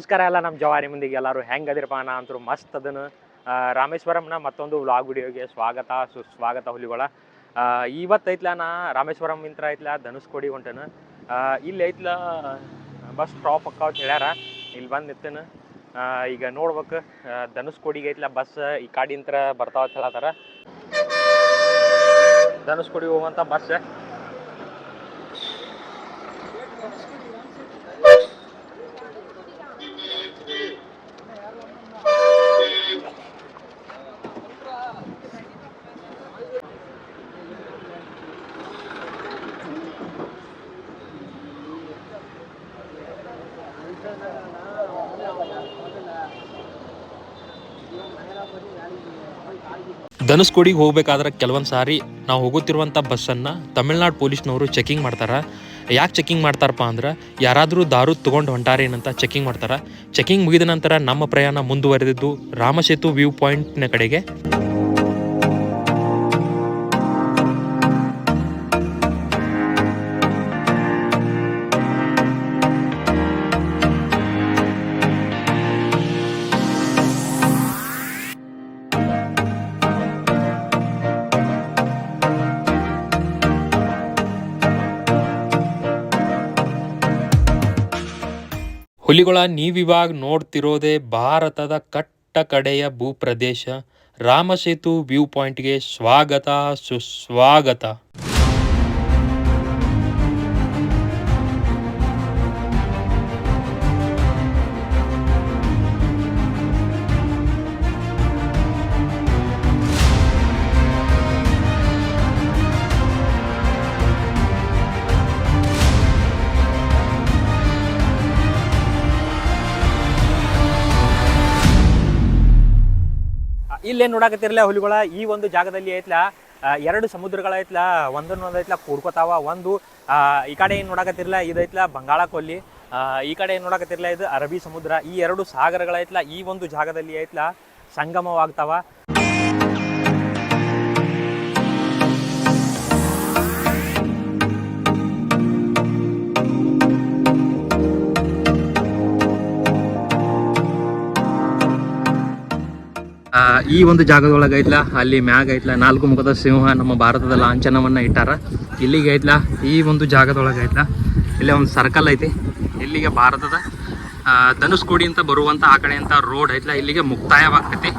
ನಮಸ್ಕಾರ ಎಲ್ಲ ನಮ್ಮ ಜವಾರಿ ಮಂದಿಗೆ ಎಲ್ಲರೂ ಹೆಂಗೆ ಅದಿರಪ್ಪ ನಾ ಅಂತೂ ಮಸ್ತ್ ಅದನ್ನು ರಾಮೇಶ್ವರಂನ ಮತ್ತೊಂದು ವ್ಲಾಗ್ ವಿಡಿಯೋಗೆ ಸ್ವಾಗತ, ಸುಸ್ವಾಗತ ಹುಲಿಗಳ. ಇವತ್ತು ಐತ್ಲ ನಾ, ರಾಮೇಶ್ವರಂ ಇಂತ್ರ ಐತ್ಲ ಧನುಷ್ಕೋಡಿ ಹೊಂಟನು. ಇಲ್ಲಿ ಐತ್ಲ ಬಸ್ ಸ್ಟಾಪ್ ಅಕ್ಕಾವ್ ಹೇಳ್ಯಾರ. ಇಲ್ಲಿ ಬಂದು ನಿತ್ತನು ಈಗ ನೋಡ್ಬೇಕು ಧನುಸ್ಕೊಡಿಗೆ ಐತ್ಲ ಬಸ್ ಈ ಕಾಡಿಂತ್ರ ಬರ್ತಾವ ಅಂತ ಹೇಳತ್ತಾರ. ಧನುಷ್ಕೋಡಿ ಹೋಗುವಂಥ ಬಸ್. ಧನುಷ್ಕೋಡಿಗೆ ಹೋಗ್ಬೇಕಾದ್ರೆ ಕೆಲವೊಂದು ಸಾರಿ ನಾವು ಹೋಗುತ್ತಿರುವಂಥ ಬಸ್ಸನ್ನು ತಮಿಳ್ನಾಡು ಪೊಲೀಸ್ನವರು ಚೆಕಿಂಗ್ ಮಾಡ್ತಾರೆ. ಯಾಕೆ ಚೆಕಿಂಗ್ ಮಾಡ್ತಾರಪ್ಪ ಅಂದ್ರೆ ಯಾರಾದರೂ ದಾರು ತೊಗೊಂಡು ಹೊಂಟಾರೇನಂತ ಚೆಕಿಂಗ್ ಮಾಡ್ತಾರೆ. ಚೆಕಿಂಗ್ ಮುಗಿದ ನಂತರ ನಮ್ಮ ಪ್ರಯಾಣ ಮುಂದುವರೆದಿದ್ದು ರಾಮಸೇತು ವ್ಯೂ ಪಾಯಿಂಟ್ನ ಕಡೆಗೆ. ಹುಲಿಗಳ ನೀವಿವಾಗ ನೋಡ್ತಿರೋದೇ ಭಾರತದ ಕಟ್ಟ ಕಡೆಯ ಭೂಪ್ರದೇಶ. ರಾಮಸೇತು ವ್ಯೂ ಪಾಯಿಂಟ್ಗೆ ಸ್ವಾಗತ ಸುಸ್ವಾಗತ. ಇಲ್ಲೇನು ನೋಡಕತ್ತಿರಲ್ಲ ಹುಲಿಗಳ? ಈ ಒಂದು ಜಾಗದಲ್ಲಿ ಐತ್ಲ ಎರಡು ಸಮುದ್ರಗಳ ಐತ್ಲ ಒಂದನ್ನೊಂದು ಐತ್ಲ ಕೂಡ್ಕೋತಾವ ಒಂದು ಈ ಕಡೆ ಏನು ನೋಡಕತ್ತಿರಲ್ಲ ಇದೈತ್ಲ ಬಂಗಾಳ ಕೊಲ್ಲಿ ಈ ಕಡೆ ಏನು ನೋಡಕತ್ತಿರಲ್ಲ, ಇದು ಅರಬ್ಬಿ ಸಮುದ್ರ, ಈ ಎರಡು ಸಾಗರಗಳ ಐತ್ಲ, ಈ ಒಂದು ಜಾಗದಲ್ಲಿ ಐತ್ಲ ಸಂಗಮವಾಗ್ತಾವ. ಈ ಒಂದು ಜಾಗದೊಳಗೆ ಐತ್ಲ, ಅಲ್ಲಿ ಮ್ಯಾಗ ಐತ್ಲ ನಾಲ್ಕು ಮುಖದ ಸಿಂಹ ನಮ್ಮ ಭಾರತದ ಲಾಂಛನವನ್ನ ಇಟ್ಟಾರ. ಇಲ್ಲಿಗೆ ಐತ್ಲ, ಈ ಒಂದು ಜಾಗದೊಳಗೆ ಐತ್ಲ. ಇಲ್ಲಿ ಒಂದು ಸರ್ಕಲ್ ಐತಿ. ಇಲ್ಲಿಗೆ ಭಾರತದ ಧನುಸ್ಕೋಡಿ ಅಂತ ಬರುವಂತ ಆ ಕಡೆ ಅಂತ ರೋಡ್ ಐತ್ಲ, ಇಲ್ಲಿಗೆ ಮುಕ್ತಾಯವಾಗ್ತೈತಿ.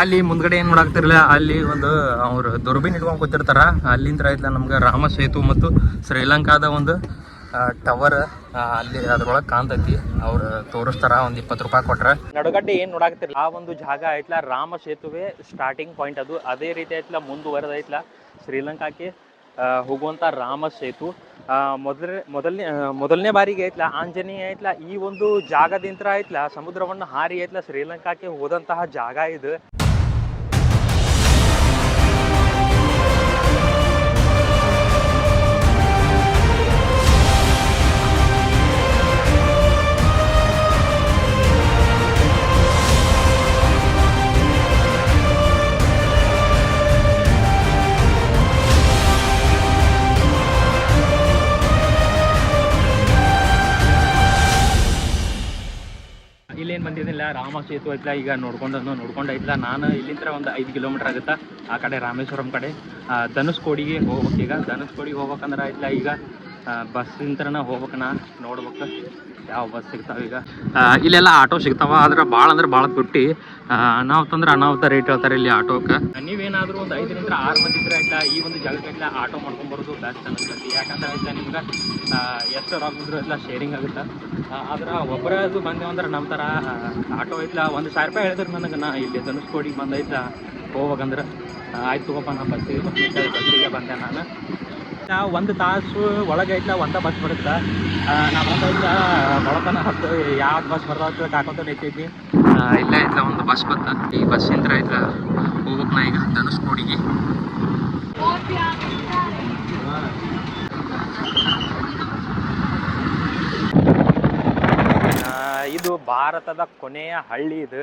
ಅಲ್ಲಿ ಮುಂದ್ಗಡೆ ಏನ್ ನೋಡಾಕ್ತಿರಲ್ಲ ಅಲ್ಲಿ ಒಂದು ಅವ್ರು ದುರ್ಬಿನ್ ಇಟ್ಕೊಂಡ್ ಕೂತಿರ್ತಾರ. ಅಲ್ಲಿಂದ ಐತ್ಲ ನಮ್ಗೆ ರಾಮ ಸೇತು ಮತ್ತು ಶ್ರೀಲಂಕಾದ ಒಂದು ಟವರ್ ಅಲ್ಲಿ ಅದ್ರೊಳಗೆ ಕಾಣ್ತೈತಿ. ಅವ್ರು ತೋರಿಸ್ತಾರ ಒಂದ್ ಇಪ್ಪತ್ತು ರೂಪಾಯಿ ಕೊಟ್ರ. ನಡುಗಡ್ಡೆ ಏನ್ ನೋಡಾಕತ್ತಿರಲ್ಲ ಆ ಒಂದು ಜಾಗ ಐತ್ಲ ರಾಮ ಸೇತುವೆ ಸ್ಟಾರ್ಟಿಂಗ್ ಪಾಯಿಂಟ್ ಅದು. ಅದೇ ರೀತಿ ಐತ್ಲ ಮುಂದುವರೆದೈತ್ಲ ಶ್ರೀಲಂಕಾಕ್ಕೆ ಆ, ಹೋಗುವಂತ ರಾಮ ಸೇತು. ಮೊದಲನೇ ಆ, ಮೊದಲನೇ ಬಾರಿಗೆ ಐತ್ಲ ಆಂಜನೇಯ ಐತ್ಲ ಈ ಒಂದು ಜಾಗದಿಂದ ಐತ್ಲ ಸಮುದ್ರವನ್ನು ಹಾರಿ ಐತ್ಲ ಶ್ರೀಲಂಕಾಕ್ಕೆ ಹೋದಂತಹ ಜಾಗ ಇದು. ರಾಮ ಸೇತು ಐತ್ಲ, ಈಗ ನೋಡ್ಕೊಂಡು ನೋಡ್ಕೊಂಡು ಐತ್ಲ. ನಾನು ಇಲ್ಲಿಂದ ಒಂದು ಐದು ಕಿಲೋಮೀಟರ್ ಆಗುತ್ತಾ, ಆ ಕಡೆ ರಾಮೇಶ್ವರಂ ಕಡೆ. ಧನುಷ್ಕೋಡಿಗೆ ಹೋಗ್ಬೇಕು ಈಗ. ಧನುಷ್ಕೋಡಿಗೆ ಹೋಗ್ಬೇಕಂದ್ರೆ ಐತ್ಲ ಈಗ ಬಸ್ ಇಂತ್ರನ ಹೋಗ್ಬೇಕು ನಾ ನೋಡ್ಬೇಕು ಯಾವ ಬಸ್ ಸಿಗ್ತಾವ ಈಗ. ಇಲ್ಲೆಲ್ಲ ಆಟೋ ಸಿಗ್ತಾವ, ಆದ್ರೆ ಭಾಳ ಅಂದ್ರೆ ಭಾಳ ತುಟ್ಟಿ. ಅನಾಹುತ ಅಂದ್ರೆ ಅನಾಹುತ ರೇಟ್ ಹೇಳ್ತಾರೆ ಇಲ್ಲಿ ಆಟೋಕ್ಕೆ ನೀವೇನಾದ್ರೂ ಒಂದು ಐದರಿಂದ ಆರು ಮಂದಿ ಇದ್ರೆ ಆಯ್ತಾ, ಈ ಒಂದು ಐತ್ಲ ಆಟೋ ಮಾಡ್ಕೊಂಬರೋದು ಬೆಸ್ಟ್ ಅನಿಸ್ತೈತಿ ಯಾಕಂದ್ರೆ ಆಯ್ತಾ ನಿಮ್ಗೆ? ಎಷ್ಟು ರೊಕ್ಕ ಎಲ್ಲ ಶೇರಿಂಗ್ ಆಗುತ್ತೆ? ಆದ್ರೆ ಒಬ್ಬರ ಅದು ಅಂದ್ರೆ ನಮ್ಮ ಥರ ಆಟೋ ಐತ್ಲ ಒಂದು ಸಾವಿರ ರೂಪಾಯಿ ಹೇಳಿದ್ರು ನನಗೆ, ನಾ ಇಲ್ಲಿ ಧನುಷ್ಕೋಡಿಗೆ ಬಂದೈತ್ಲ ಹೋಗ್ಬೇಕಂದ್ರೆ. ಆಯ್ತು ತಗೋಪ್ಪ ನಾ ಬಸ್ಸಿಗೆ ಬಸ್ಸಿಗೆ ಬಂದೆ ನಾನು. ನಾ ಒಂದು ತಾಸು ಒಳಗೆ ಐತ್ಲ ಒಂದ ಬಸ್ ಬರುತ್ತೆ? ನಾವು ಬಂದೈತ್ಲ ಬಳತನ ಹತ್ತು ಯಾವ ಬಸ್ ಬರ್ತಾವ ಕಾಕೊಂತ ನಿಂತೈತಿ ಇಲ್ಲ ಐತ್ಲ ಒಂದು ಬಸ್ ಬತ್ತ? ಈ ಬಸ್ಸಿಂದ ಐತ್ಲ ಹೋಗ್ಬೇಕು ನಾ ಈಗ ಧನುಷ್ಕೋಡಿಗೆ. ಆ, ಇದು ಭಾರತದ ಕೊನೆಯ ಹಳ್ಳಿ ಇದು.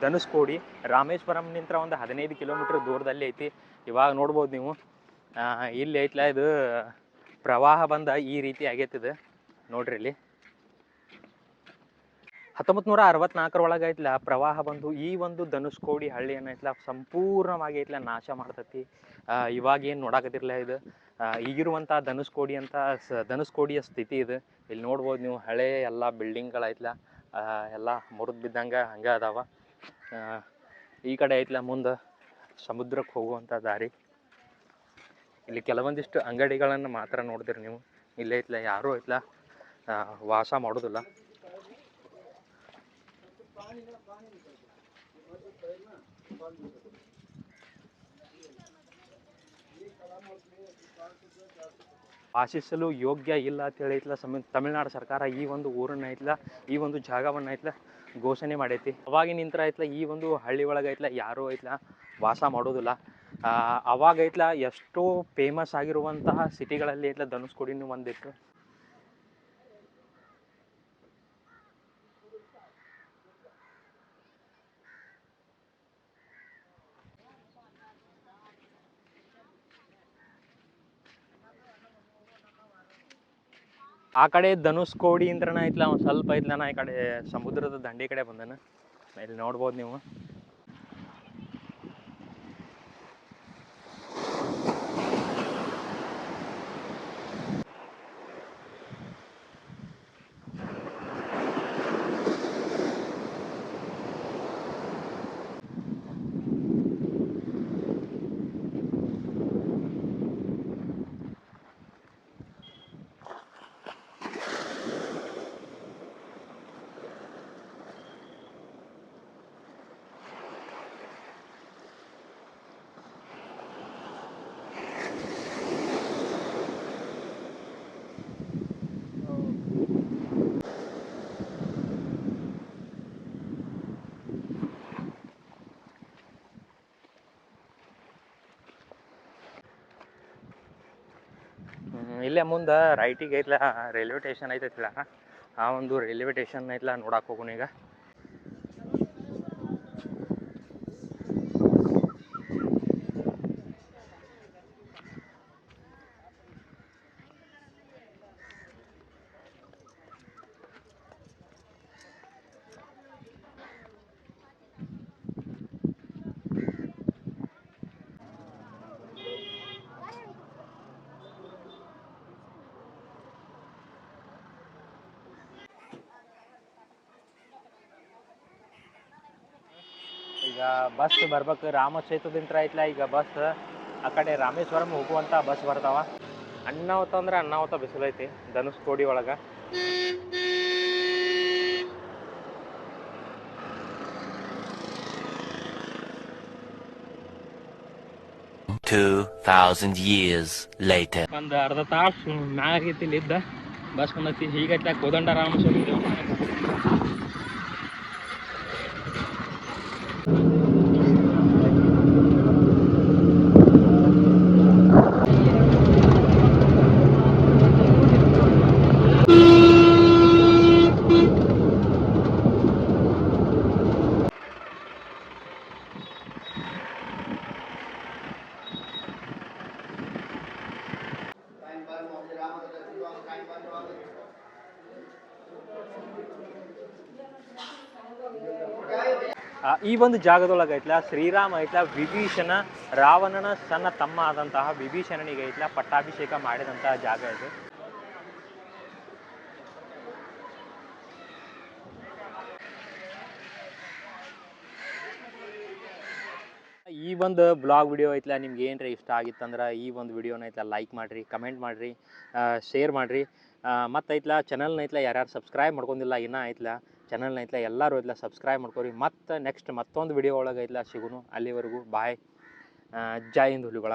ರಾಮೇಶ್ವರಂ ರಾಮೇಶ್ವರಂನಿಂದ ಒಂದು ಹದಿನೈದು ಕಿಲೋಮೀಟರ್ ದೂರದಲ್ಲಿ ಐತಿ. ಇವಾಗ ನೋಡ್ಬೋದು ನೀವು. ಇಲ್ಲಿ ಐತ್ಲ ಇದು ಪ್ರವಾಹ ಬಂದ ಈ ರೀತಿ ಆಗೈತಿ ಇದು ನೋಡ್ರಿ ಇಲ್ಲಿ. ಹತ್ತೊಂಬತ್ತು ನೂರ ಅರವತ್ನಾಲ್ಕರೊಳಗೆ ಐತ್ಲ ಪ್ರವಾಹ ಬಂದು ಈ ಒಂದು ಧನುಷ್ಕೋಡಿ ಹಳ್ಳಿ ಏನೈತ್ಲ ಸಂಪೂರ್ಣವಾಗಿ ಐತ್ಲ ನಾಶ ಮಾಡ್ತೈತಿ. ಇವಾಗ ಏನು ನೋಡಾಕತ್ತಿರ್ಲ ಇದು? ಈಗಿರುವಂಥ ಧನುಷ್ಕೋಡಿ ಅಂತ ಸ ಧನುಷ್ಕೋಡಿಯ ಸ್ಥಿತಿ ಇದು. ಇಲ್ಲಿ ನೋಡ್ಬೋದು ನೀವು ಹಳೆ ಎಲ್ಲ ಬಿಲ್ಡಿಂಗ್ಗಳೈತ್ಲ ಎಲ್ಲ ಮುರಿದು ಬಿದ್ದಂಗೆ ಹಂಗೆ ಅದಾವ. ಈ ಕಡೆ ಐತ್ಲ ಮುಂದೆ ಸಮುದ್ರಕ್ಕೆ ಹೋಗುವಂಥ ದಾರಿ. ಇಲ್ಲಿ ಕೆಲವೊಂದಿಷ್ಟು ಅಂಗಡಿಗಳನ್ನು ಮಾತ್ರ ನೋಡಿದಿರಿ ನೀವು. ಇಲ್ಲೇ ಐತ್ಲ ಯಾರೂ ಐತ್ಲ ವಾಸ ಮಾಡೋದಿಲ್ಲ. ವಾಸಿಸಲು ಯೋಗ್ಯ ಇಲ್ಲ ಅಂತೇಳಿ ಐತ್ಲ ಸಮಿ, ತಮಿಳ್ನಾಡು ಸರ್ಕಾರ ಈ ಒಂದು ಊರನ್ನ ಐತ್ಲ ಈ ಒಂದು ಜಾಗವನ್ನು ಐತ್ಲ ಘೋಷಣೆ ಮಾಡೈತಿ. ಅವಾಗಿನ ನಿಂತರ ಐತ್ಲ ಈ ಒಂದು ಹಳ್ಳಿ ಒಳಗೆ ಐತ್ಲ ಯಾರೂ ಐತ್ಲ ವಾಸ ಮಾಡೋದಿಲ್ಲ. ಅವಾಗ ಐತ್ಲ ಎಷ್ಟೋ ಫೇಮಸ್ ಆಗಿರುವಂತಹ ಸಿಟಿಗಳಲ್ಲಿ ಐತ್ಲ ಧನುಷ್ಕೋಡಿನೂ ಒಂದಿತ್ತು. ಆ ಕಡೆ ಧನುಷ್ಕೋಡಿ ಅಂದ್ರನ ಐತ್ಲ ಒಂದು ಸ್ವಲ್ಪ ಐತ್ಲ ನಾ ಈ ಕಡೆ ಸಮುದ್ರದ ದಂಡೆ ಕಡೆ ಬಂದನ. ಇಲ್ಲಿ ನೋಡ್ಬೋದು ನೀವು. ಇಲ್ಲೇ ಮುಂದೆ ರೈಟಿಗೆ ಐತ್ಲ ರೈಲ್ವೆ ಸ್ಟೇಷನ್ ಐತೈತಿಲ್ಲ ಆ ಒಂದು ರೈಲ್ವೆ ಸ್ಟೇಷನ್ ಐತ್ಲ ನೋಡಕ್ಕೆ ಹೋಗೋಣ ಈಗ. ಈಗ ಬಸ್ ಬರ್ಬೇಕು. ರಾಮ ಸೇತುದಿಂದ ಐತ್ಲ. ಈಗ ಬಸ್ ಆ ಕಡೆ ರಾಮೇಶ್ವರಂ ಹೋಗುವಂತ ಬಸ್ ಬರ್ತಾವ. ಅನ್ನಾವತ ಅಂದ್ರೆ ಅನ್ನಾವತ ಬಿಸಿಲು ಐತಿ. ಧನುಷ್ಕೋಡಿ ಒಳಗ. ಒಂದ್ thousand years later. ಒಂದು ಅರ್ಧ ತಾಸು ಮ್ಯಾಗೈತಿ ಇಲ್ಲಿದ್ದ ಬಸ್ ಬಂದೈತಿ. ಹೀಗೈತ್ಲ. ಕೋದಂಡ ರಾಮೇಶ್ವರಂ ಈ ಒಂದು ಜಾಗದೊಳಗೆ ಐತ್ಲ ಶ್ರೀರಾಮ ಐತ್ಲ ವಿಭೀಷಣ ರಾವಣನ ಸಣ್ಣ ತಮ್ಮ ಆದಂತಹ ವಿಭೀಷಣನಿಗೆ ಐತ್ಲ ಪಟ್ಟಾಭಿಷೇಕ ಮಾಡಿದಂತಹ ಜಾಗ ಇದು. ಈ ಒಂದು ಬ್ಲಾಗ್ ವಿಡಿಯೋ ಐತ್ಲ ನಿಮ್ಗೆ ಏನ್ರಿ ಇಷ್ಟ ಆಗಿತ್ತಂದ್ರೆ ಈ ಒಂದು ವಿಡಿಯೋನ ಐತ್ಲ ಲೈಕ್ ಮಾಡ್ರಿ, ಕಮೆಂಟ್ ಮಾಡ್ರಿ ಶೇರ್ ಮಾಡಿರಿ. ಮತ್ತು ಐತ್ಲ ಚಾನಲ್ನ ಐತ್ಲ ಯಾರ್ಯಾರು ಸಬ್ಸ್ಕ್ರೈಬ್ ಮಾಡ್ಕೊಂಡಿಲ್ಲ, ಇನ್ನೂ ಐತ್ಲ ಚಾನಲ್ನ ಐತ್ಲ ಎಲ್ಲರೂ ಐತ್ಲ ಸಬ್ಸ್ಕ್ರೈಬ್ ಮಾಡ್ಕೊರಿ. ಮತ್ತು ನೆಕ್ಸ್ಟ್ ಮತ್ತೊಂದು ವಿಡಿಯೋ ಒಳಗೆ ಐತ್ಲ ಸಿಗುನು. ಅಲ್ಲಿವರೆಗೂ ಬಾಯ್ ಜೈ ಹಿಂದ್ ಹುಲಿಗಳ.